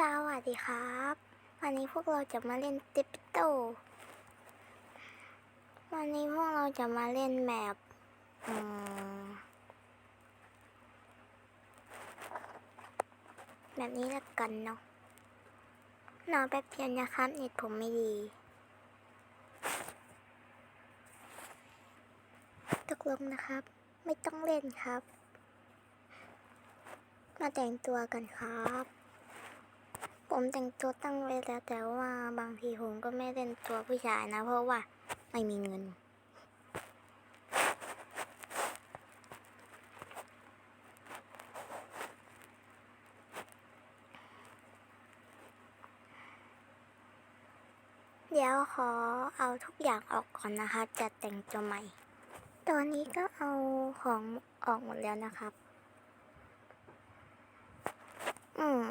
สวัสดีครับ วันนี้พวกเราจะมาเล่นติปโต วันนี้พวกเราจะมาเล่นแมปมแบบนี้ละกันเนาะรอแป๊บเดียวนะครับเน็ตผมไม่ดี ตกลงนะครับ ไม่ต้องเล่นครับ มาแต่งตัวกันครับ ผมแต่งตัวตั้งไว้แล้วแต่ว่าบางทีผมก็ไม่เล่นตัวผู้ชายนะ เพราะว่าไม่มีเงิน เดี๋ยวขอเอาทุกอย่างออกก่อนนะคะจะแต่งตัวใหม่ ตอนนี้ก็เอาของออกหมดแล้วนะครับ อืม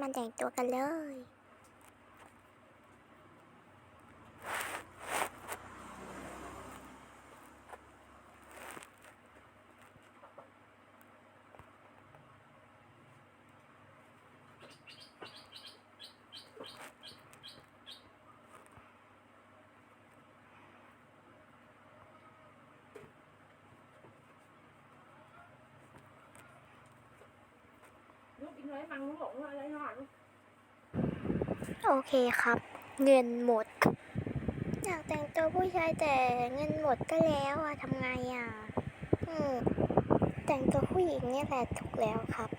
มาแต่งตัวกันเลย ลูกกินอะไรมังลูกบอกว่าอะไรหน่อยโอเคครับ เงินหมด อยากแต่งตัวผู้ชายแต่เงินหมดก็แล้วอะทำไงอะอืมแต่งตัวผู้หญิงเนี่ยแหละถูกแล้วครับ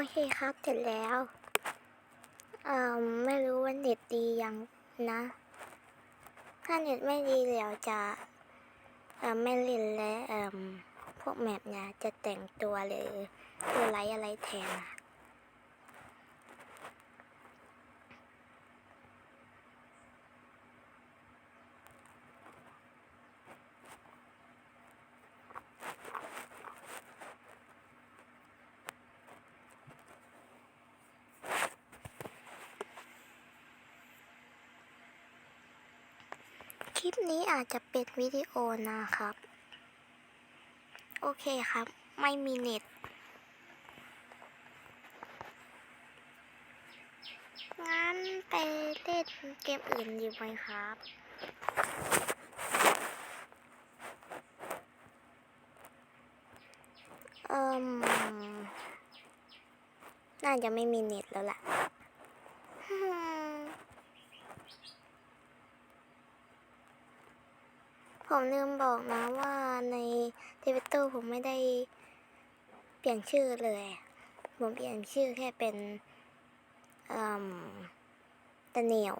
โอเคครับเสร็จแล้วเอ่อไม่รู้ว่าเน็ตดียังนะ ถ้าเน็ตไม่ดีเดี๋ยวจะเอ่อไม่เล่นและเอ่อพวกแมปเนี่ยจะแต่งตัวหรือตัวไลอะไรแทนอะ คลิปนี้อาจจะเป็นวิดีโอนะครับ โอเคครับ ไม่มีเน็ต งั้นไปเล่นเกมอื่นดีไหมครับเอ่มน่าจะไม่มีเน็ตแล้วล่ะฮึ่ม ผมลืมบอกนะว่าในเทวิตเตอร์ผมไม่ได้เปลี่ยนชื่อเลย ผมเปลี่ยนชื่อแค่เป็นอ่มตะเนียว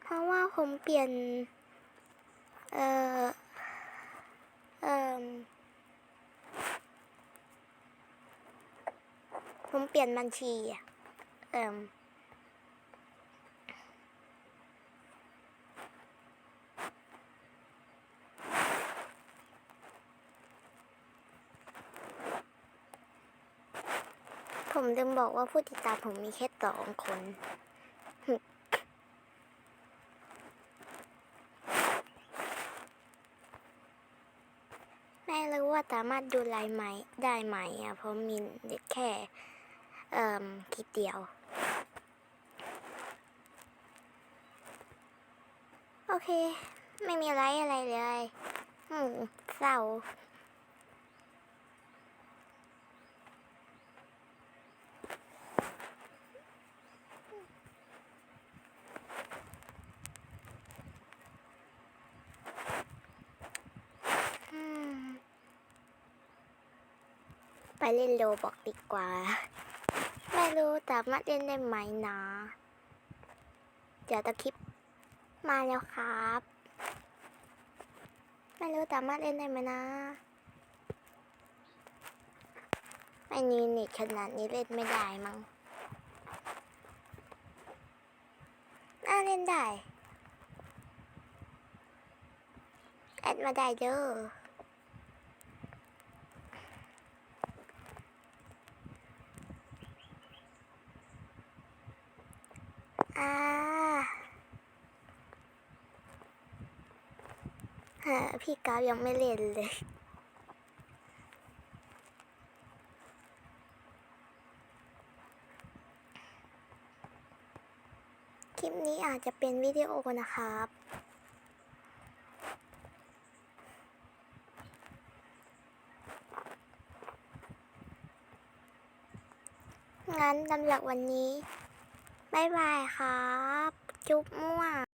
เพราะว่าผมเปลี่ยน เอ่อเอ่มผมเปลี่ยนบัญชีอะเอ่ม ผมลืมบอกว่าผู้ติดตามผมมีแค่สองคน ไม่รู้ว่าสามารถดูไลน์ไหมได้ไหมอะเพราะมีแค่เอ่อคิปเดียว โอเค ไม่มีไลน์อะไรเลย อืมเศร้า ไปเล่นโลบอกดีกว่า ไม่รู้สามารถเล่นได้ไหมนะเดี๋ยวตะคลิปมาแล้วครับ ไม่รู้สามารถเล่นได้ไหมนะไม่มีเน็ตขนาดนี้เล่นไม่ได้มั้งน่าเล่นได้ แอดมาได้เด้อาฮะ พี่กาฟยังไม่เล่นเลย คลิปนี้อาจจะเป็นวิดีโอนะครับ งั้นสำหรับวันนี้ บ๊ายบายครับ จุ๊บมั่ว